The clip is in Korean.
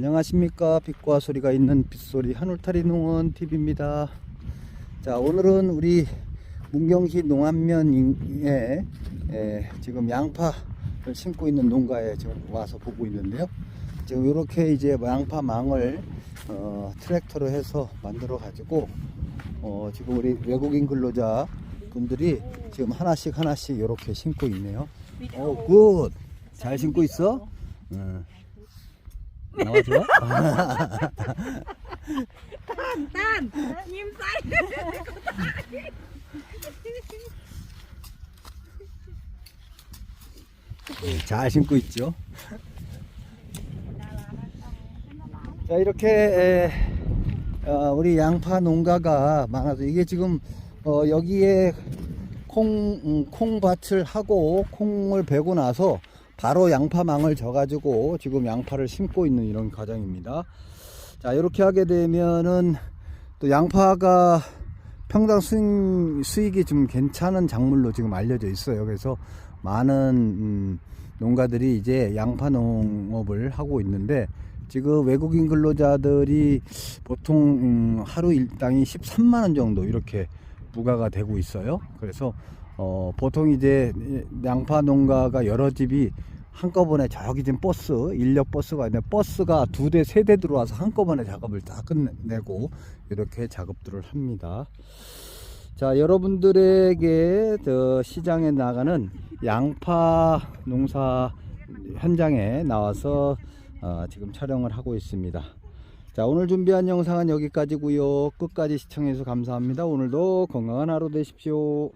안녕하십니까 빛과 소리가 있는 빗소리 한울타리 농원 TV입니다 자 오늘은 우리 문경시 농안면에 에, 지금 양파를 심고 있는 농가에 지금 와서 보고 있는데요 지금 이렇게 이제 양파 망을 어, 트랙터로 해서 만들어 가지고 어, 지금 우리 외국인 근로자 분들이 지금 하나씩 하나씩 이렇게 심고 있네요 오, 굿. 잘 심고 있어? 응. 나와줘? Tan, nhím say. 네, 잘 심고 있죠? 자, 이렇게, 에, 어, 우리 양파 농가가 많아서 이게 지금, 어, 여기에 콩, 음, 콩밭을 하고 콩을 베고 나서 바로 양파망을 져가지고 지금 양파를 심고 있는 이런 과정입니다. 자, 이렇게 하게 되면은 또 양파가 평당 수익, 수익이 좀 괜찮은 작물로 지금 알려져 있어요. 그래서 많은 음, 농가들이 이제 양파 농업을 하고 있는데 지금 외국인 근로자들이 보통 음, 하루 일당이 13만 원 정도 이렇게 부과가 되고 있어요. 그래서 어, 보통 이제 양파 농가가 여러 집이 한꺼번에 저기 지금 버스 인력 버스가 있는데 버스가 두 대 세 대 들어와서 한꺼번에 작업을 다 끝내고 이렇게 작업들을 합니다. 자 여러분들에게 저 시장에 나가는 양파 농사 현장에 나와서 어, 지금 촬영을 하고 있습니다. 자 오늘 준비한 영상은 여기까지고요. 끝까지 시청해주셔서 감사합니다. 오늘도 건강한 하루 되십시오.